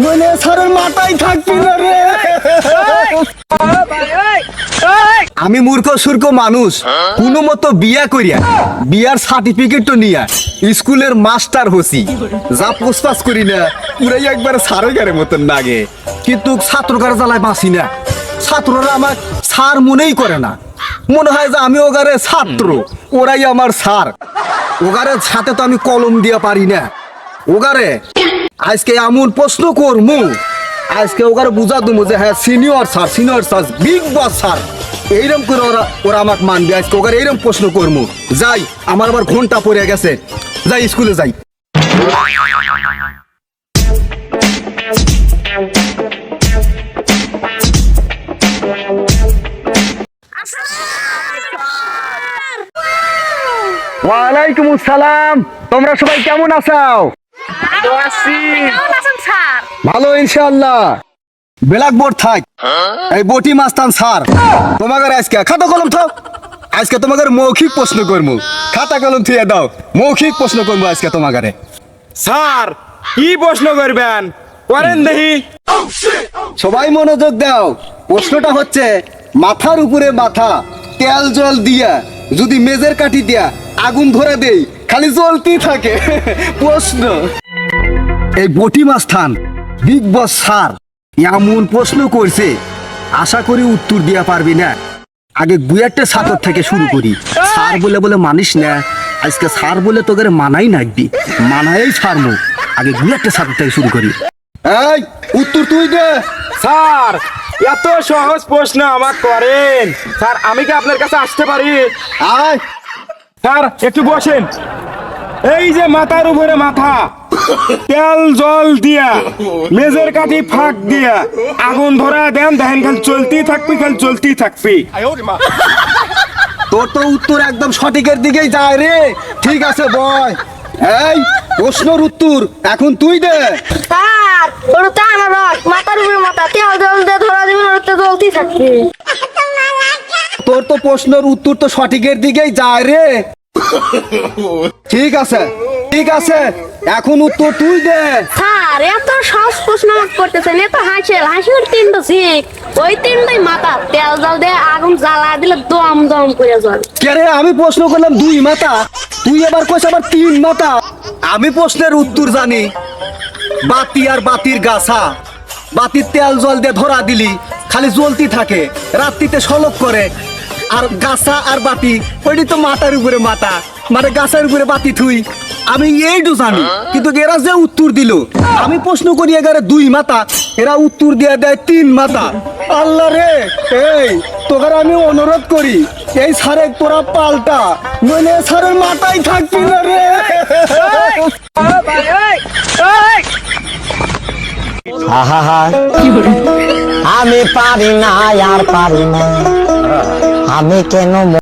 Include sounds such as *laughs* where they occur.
মানে স্যারের মাথায় থাকবি না রে। আমি মূর্খ, সূর্খ মানুষ। কোনো মতো বিয়া করিয়া, বিয়ার সার্টিফিকেট তো নিয়া, স্কুলের মাস্টার হসি। যা পোস্টাস করি না পুরাই একবার সারেগারের মতন লাগে কিন্তু ছাত্রকার জ্বালায় বাঁচি না। ছাত্ররা আমার সার মনেই করে না। মনে হয় যে আমি ওগারে ছাত্র, ওরাই আমার সার। ওগারে সাথে তো আমি কলম দিয়া পারি না। ওগারে আজকে এমন প্রশ্ন করমু। আজকে ওগারে বুঝা দেবো যে হ্যাঁ senior sir senior sir big boss sir এইরকম করে ওরা ওরা আমাকে মানবে। আজকে ওগারে এইরকম প্রশ্ন করমু। যাই, আমার আবার ঘণ্টা পড়ে গেছে। যাই, স্কুলে যাই। ওয়ালাইকুম আসসালাম। তোমরা সবাই কেমন আছো? ভালো ইনশাআল্লাহ। ব্ল্যাক বোর্ড থাক। এই বটি মাস্তান স্যার তোমাদের আজকে খাতা কলম থাক আজকে তোমাদের মৌখিক প্রশ্ন করব। খাতা কলম থুয়ে দাও। মৌখিক প্রশ্ন করব আজকে তোমাদের স্যার কি প্রশ্ন করবেন? করেন দেখি। সবাই মনোযোগ দাও। প্রশ্নটা হচ্ছে মাথার উপরে মাথা তেল জল দিয়া যদি মেজের কাঠি দিয়া আগুন ধরে দেই খালি জ্বলতেই থাকে। প্রশ্ন। এই বটি মাস্থান বিগ বস স্যার এমন প্রশ্ন করছে আশা করি উত্তর দিয়া পারবি না। আগে গুয়ারটা সাতর থেকে শুরু করি। স্যার বলে বলে মানিস না আজকে স্যার বলে তোকে মানাই নাকবি মানাই ছাড়মু আগে গুয়ারটা সাতর থেকে শুরু করি। এই উত্তর তুই দে। স্যার এত সহজ প্রশ্ন আমাকে করেন। স্যার আমি কি আপনার কাছে আসতে পারি? আয়। স্যার একটু বসেন। এই যে মাথার উপরে মাথা। তেল জল দিয়া মেজের কাঠি ফাঁক দিয়া আগুন ধরা দেন দেখেন খালি চলতেই থাকবি খালি চলতেই থাকবি। তোর তো উত্তর একদম সঠিকের দিকেই যায় রে। ঠিক আছে বয়। এই প্রশ্নর উত্তর এখন তুই দে। স্যার ওটা তো আনারস মাথার উপরে মাথা। তেল জল দিয়ে ধরা ওটা জ্বলতেই থাকবে। তোর তো প্রশ্নের উত্তর তো সঠিকের দিকেই যায় রে। *laughs* ঠিক আছে। ঠিক আছে এখন উত্তর তুই দে। স্যার এত সহজ প্রশ্ন আমাকে করতেছেন এত হাসিল। হাসির তিনটা শিখ ওই তিনটাই মাথা। তেল জল দিয়ে আগুন জ্বালা দিলে দম দম করে জল কে রে আমি প্রশ্ন করলাম দুই মাথা। তুই এবার কইস আবার তিন মাথা। আমি প্রশ্নের উত্তর জানি। বাতি আর বাতির গাছা। বাতির তেল জল দিয়ে ধরা দিলি খালি জ্বলতি থাকে রাত্রিতে সলক করে। আর গাছা আর বাতি ওইটি তো মাথার উপরে মাথা। মানে গাছের উপরে বাতি থুই। আমি এইটু জানি, কিন্তু এরা যে উত্তর দিল, আমি প্রশ্ন করি এগারে দুই মাথা, এরা উত্তর দিয়ে দেয় তিন মাথা। আল্লাহ রে, এই তোকে আমি অনুরোধ করি, এই সারে তোরা পাল্টা, নইলে সারের মাথায় থাকবি না রে। আমি পারি না, আর পারি না। আমি কেন